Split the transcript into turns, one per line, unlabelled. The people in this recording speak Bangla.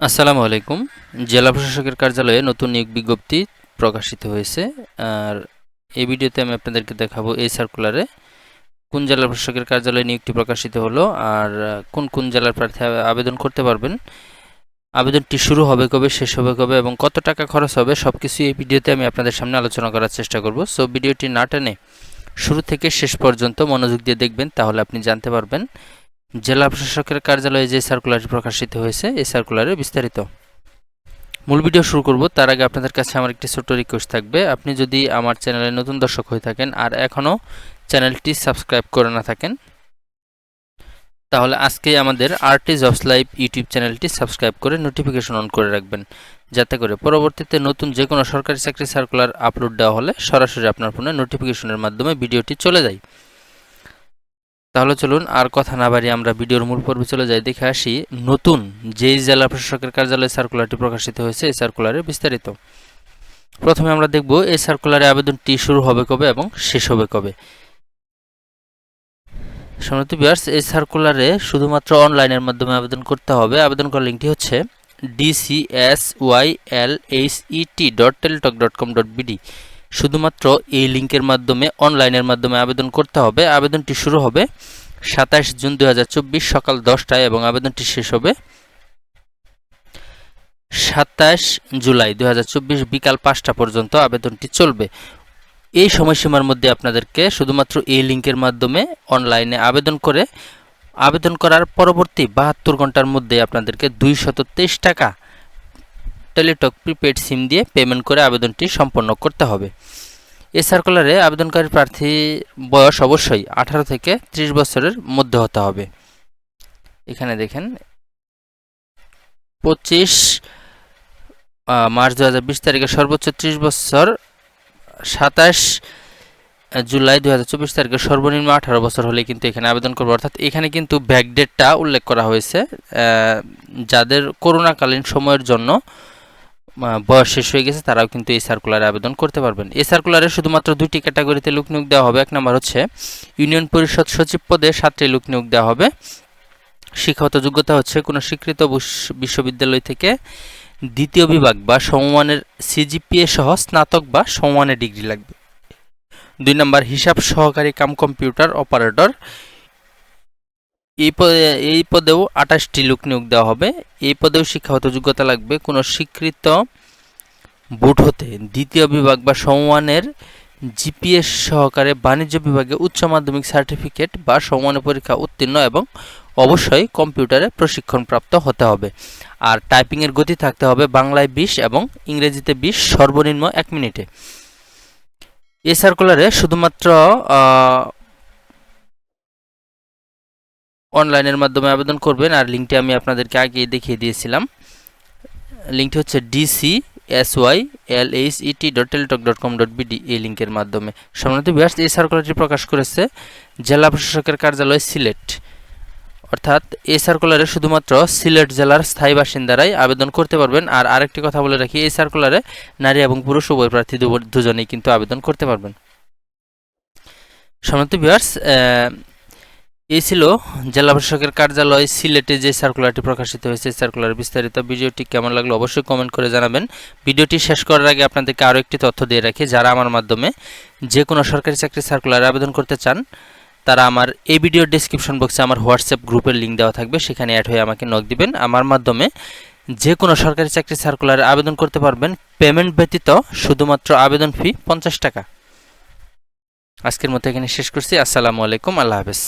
আসসালামু আলাইকুম। জেলা প্রশাসকের কার্যালয়ে নতুন নিয়োগ বিজ্ঞপ্তি প্রকাশিত হয়েছে। আর এই ভিডিওতে আমি আপনাদেরকে দেখাবো এই সার্কুলারে কোন জেলা প্রশাসকের কার্যালয়ে নিয়োগটি প্রকাশিত হলো আর কোন কোন জেলার প্রার্থী আবেদন করতে পারবেন। আবেদনটি শুরু হবে কবে, শেষ হবে কবে এবং কত টাকা খরচ হবে সব কিছু এই ভিডিওতে আমি আপনাদের সামনে আলোচনা করার চেষ্টা করব। সো ভিডিওটি না টেনে শুরু থেকে শেষ পর্যন্ত মনোযোগ দিয়ে দেখবেন, তাহলে আপনি জানতে পারবেন জেলা প্রশাসকের কার্যালয়ে যে সার্কুলারটি প্রকাশিত হয়েছে, এই সার্কুলারে বিস্তারিত। মূল ভিডিও শুরু করব, তার আগে আপনাদের কাছে আমার একটি ছোট্ট রিকোয়েস্ট থাকবে। আপনি যদি আমার চ্যানেলে নতুন দর্শক হয়ে থাকেন আর এখনও চ্যানেলটি সাবস্ক্রাইব করে না থাকেন, তাহলে আজকে আমাদের আরটি জবস লাইভ ইউটিউব চ্যানেলটি সাবস্ক্রাইব করে নোটিফিকেশন অন করে রাখবেন। যাতে করে পরবর্তীতে নতুন যে কোনো সরকারি চাকরি সার্কুলার আপলোড দেওয়া হলে সরাসরি আপনার ফোনে নোটিফিকেশনের মাধ্যমে ভিডিওটি চলে যায়। তাহলে চলুন আর কথা না বাড়িয়ে আমরা ভিডিওর মূল পর্বে চলে যাই। দেখে আসি নতুন যেই জেলা প্রশাসকের কার্যালয়ে সার্কুলারটি প্রকাশিত হয়েছে, এই সার্কুলারে বিস্তারিত। প্রথমে আমরা দেখব এই সার্কুলারে আবেদনটি শুরু হবে কবে এবং শেষ হবে কবে। সম্মানিত বিয়ার্স এই সার্কুলারে শুধুমাত্র অনলাইনের মাধ্যমে আবেদন করতে হবে। আবেদন করার লিঙ্কটি হচ্ছে DCS Y L H ET dot Teletalk dot com dot BD শুধুমাত্র এই লিঙ্কের মাধ্যমে, অনলাইনের মাধ্যমে আবেদন করতে হবে। আবেদনটি শুরু হবে সাতাশ জুন দু হাজার চব্বিশ সকাল দশটায় এবং আবেদনটি শেষ হবে সাতাশ জুলাই দু হাজার চব্বিশ বিকাল পাঁচটা পর্যন্ত আবেদনটি চলবে। এই সময়সীমার মধ্যে আপনাদেরকে শুধুমাত্র এই লিঙ্কের মাধ্যমে অনলাইনে আবেদন করে, আবেদন করার পরবর্তী বাহাত্তর ঘণ্টার মধ্যে আপনাদেরকে দুইশত টাকা টেলিটক প্রিপেড সিম দিয়ে পেমেন্ট করে আবেদনটি সম্পন্ন করতে হবে। এই সার্কুলারে আবেদনকারী প্রার্থী বয়স অবশ্যই আঠারো থেকে ত্রিশ বছরের মধ্যে হতে হবে। এখানে দেখেন, পঁচিশ মার্চ দু বিশ তারিখে সর্বোচ্চ ত্রিশ বছর, সাতাশ জুলাই দু হাজার চব্বিশ তারিখে সর্বনিম্ন আঠারো বছর হলে কিন্তু এখানে আবেদন করব। অর্থাৎ এখানে কিন্তু ব্যাকডেটটা উল্লেখ করা হয়েছে যাদের করোনাকালীন সময়ের জন্য বয়স শেষ হয়ে গেছে, তারাও কিন্তু এই সার্কুলারে আবেদন করতে পারবেন। এই সার্কুলারে শুধুমাত্র দুটি ক্যাটাগরিতে লোক নিয়োগ দেওয়া হবে। এক নম্বর হচ্ছে ইউনিয়ন পরিষদ সচিব পদে সাতটি লোক নিয়োগ দেওয়া হবে। শিক্ষাগত যোগ্যতা হচ্ছে কোনো স্বীকৃত বিশ- বিশ্ববিদ্যালয় থেকে দ্বিতীয় বিভাগ বা সমমানের সিজিপিএ সহ স্নাতক বা সমমানের ডিগ্রি লাগবে। দুই নম্বর, হিসাব সহকারী কাম কম্পিউটার অপারেটর এই পদে, এই পদেও আঠাশটি লোক নিয়োগ দেওয়া হবে। এই পদেও শিক্ষাগত যোগ্যতা লাগবে কোনো স্বীকৃত বোর্ড হতে। দ্বিতীয় বিভাগ বা সমমানের জিপিএস সহকারে বাণিজ্য বিভাগে উচ্চ মাধ্যমিক সার্টিফিকেট বা সমমানের পরীক্ষা উত্তীর্ণ এবং অবশ্যই কম্পিউটারে প্রশিক্ষণপ্রাপ্ত হতে হবে। আর টাইপিংয়ের গতি থাকতে হবে বাংলায় বিশ এবং ইংরেজিতে বিশ, সর্বনিম্ন এক মিনিটে। এ সার্কুলারে শুধুমাত্র অনলাইনের মাধ্যমে আবেদন করবেন, আর লিঙ্কটি আমি আপনাদেরকে আগে দেখিয়ে দিয়েছিলাম। লিঙ্কটি হচ্ছে DC S Y L H ET dot Teletalk dot com dot BD এই লিঙ্কের মাধ্যমে। সম্মানিত বিহার এই সার্কুলারটি প্রকাশ করেছে জেলা প্রশাসকের কার্যালয় সিলেট। অর্থাৎ এই সার্কুলারে শুধুমাত্র সিলেট জেলার স্থায়ী বাসিন্দারাই আবেদন করতে পারবেন, আর আরেকটি কথা বলে রাখি, এই সার্কুলারে নারী এবং পুরুষ উভয় প্রার্থী দুজনেই কিন্তু আবেদন করতে পারবেন। সম্মানিত ভিউয়ার্স এই ছিল জেলা প্রশাসকের কার্যালয় সিলেটে যে সার্কুলারটি প্রকাশিত হয়েছে সার্কুলার বিস্তারিত ভিডিওটি কেমন লাগল অবশ্যই কমেন্ট করে জানাবেন। ভিডিওটি শেষ করার আগে আপনাদেরকে আরও একটি তথ্য দিয়ে রাখি, যারা আমার মাধ্যমে যে কোনো সরকারি চাকরি সার্কুলারে আবেদন করতে চান, তারা আমার এই ভিডিওর ডেসক্রিপশন বক্সে আমার হোয়াটসঅ্যাপ গ্রুপের লিঙ্ক দেওয়া থাকবে, সেখানে অ্যাড হয়ে আমাকে নক দিবেন। আমার মাধ্যমে যে কোনো সরকারি চাকরি সার্কুলারে আবেদন করতে পারবেন। পেমেন্ট ব্যতীত শুধুমাত্র আবেদন ফি পঞ্চাশ টাকা। আজকের মতো এখানে শেষ করছি। আসসালামু আলাইকুম। আল্লাহ হাফেজ।